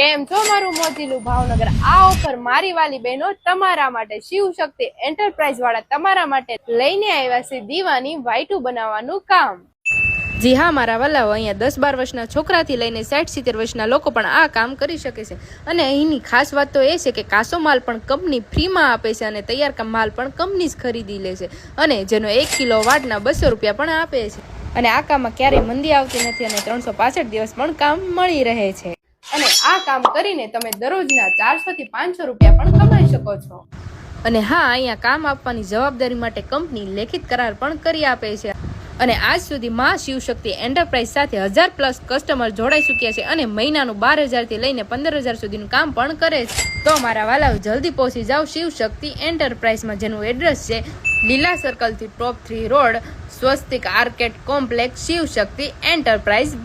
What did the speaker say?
કેમ છો મારું મોતીલું ભાવનગર? આ ઓફર મારી વાલી બહેનો તમારા માટે શિવ શક્તિ એન્ટરપ્રાઇઝ વાળા તમારા માટે લઈને આવ્યા છે દીવાની વાઈટુ બનાવવાનું કામ. જી હા, મારા વલ્લાઓ, અહીંયા દસ બાર વર્ષના છોકરાથી લઈને સાઠ સિત્તેર વર્ષના લોકો પણ આ કામ કરી શકે છે. અને અહીંની ખાસ વાત તો એ છે કે કાસો માલ પણ કંપની ફ્રીમાં આપે છે અને તૈયાર માલ પણ કંપની જ ખરીદી લે છે. અને જેનો એક કિલો વાટના બસો રૂપિયા પણ આપે છે. અને આ કામમાં ક્યારેય મંદી આવતી નથી અને ત્રણસો દિવસ પણ કામ મળી રહે છે. અને આ કામ કરીને તમે દરરોજના ચારસો થી પાંચસો રૂપિયા પણ કમાઈ શકો છો. અને હા, અહીંયા કામ આપવાની જવાબદારી માટે કંપની લેખિત કરાર પણ કરી આપે છે. અને આજ સુધી મા શિવશક્તિ એન્ટરપ્રાઇઝ સાથે હજાર પ્લસ કસ્ટમર જોડાઈ ચૂક્યા છે અને મહિનાનું બાર હજારથી લઈને પંદર હજાર સુધીનું કામ પણ કરે છે. તો મારા વાલાઓ જલ્દી પહોંચી જાઓ શિવશક્તિ એન્ટરપ્રાઇઝમાં, જેનું એડ્રેસ છે Leela સર્કલથી top three road Swastik arcade complex Shivshakti enterprise.